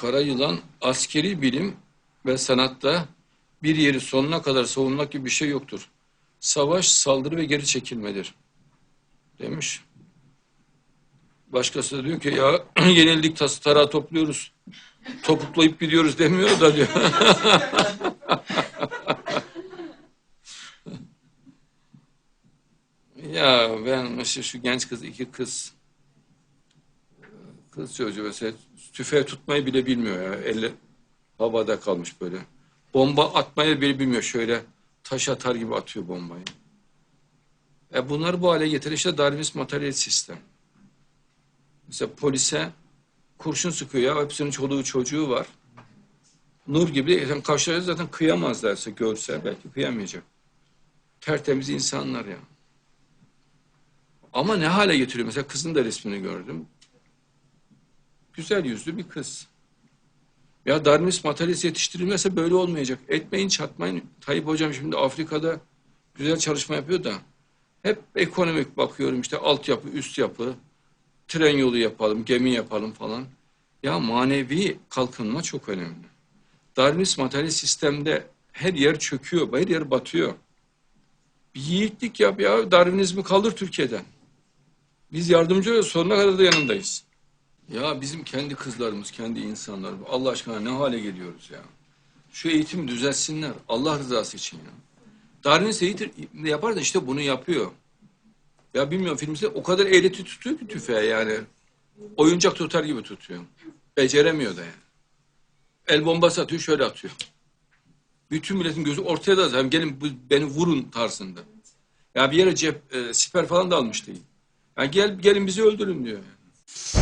Kara yılan askeri bilim ve sanatta bir yeri sonuna kadar savunmak gibi bir şey yoktur. Savaş, saldırı ve geri çekilmedir. Demiş. Başkası da diyor ki ya yenildik tası tarağı topluyoruz. Topuklayıp gidiyoruz demiyor da diyor. ya ben işte şu genç kız iki kız kız çocuğu mesela tüfeği tutmayı bile bilmiyor ya. Elle havada kalmış böyle. Bomba atmayı bile bilmiyor şöyle taş atar gibi atıyor bombayı. E bunları bu hale getiren işte Darwinist materyalist sistem. Mesela polise kurşun sıkıyor ya hepsinin çoluğu çocuğu var. Nur gibi yani karşıları zaten kıyamazlarsa görse belki kıyamayacak. Tertemiz insanlar ya. Ama ne hale getiriyor? Mesela kızın da resmini gördüm. Güzel yüzlü bir kız. Ya Darwinist materyalist yetiştirilmezse böyle olmayacak. Etmeyin çatmayın. Tayyip hocam şimdi Afrika'da güzel çalışma yapıyor da hep ekonomik bakıyorum işte altyapı, üst yapı, tren yolu yapalım, gemi yapalım falan. Ya manevi kalkınma çok önemli. Darwinist materyalist sistemde her yer çöküyor, her yer batıyor. Bir yiğitlik yap ya, Darwinizmi kaldır Türkiye'den. Biz yardımcı oluruz, sonuna kadar da yanındayız. Ya bizim kendi kızlarımız, kendi insanlarımız Allah aşkına ne hale geliyoruz ya. Şu eğitimi düzelsinler Allah rızası için ya. Darwin eğitim yapar da işte bunu yapıyor. Ya bilmiyorum filmde o kadar eğreti tutuyor ki tüfeği yani. Oyuncak tutar gibi tutuyor. Beceremiyor da yani. El bombası atıyor şöyle atıyor. Bütün milletin gözü ortaya da zaten gelin beni vurun tarzında. Ya bir yere cep, e, siper falan da almış değil. Yani gel, gelin bizi öldürün diyor. Yani.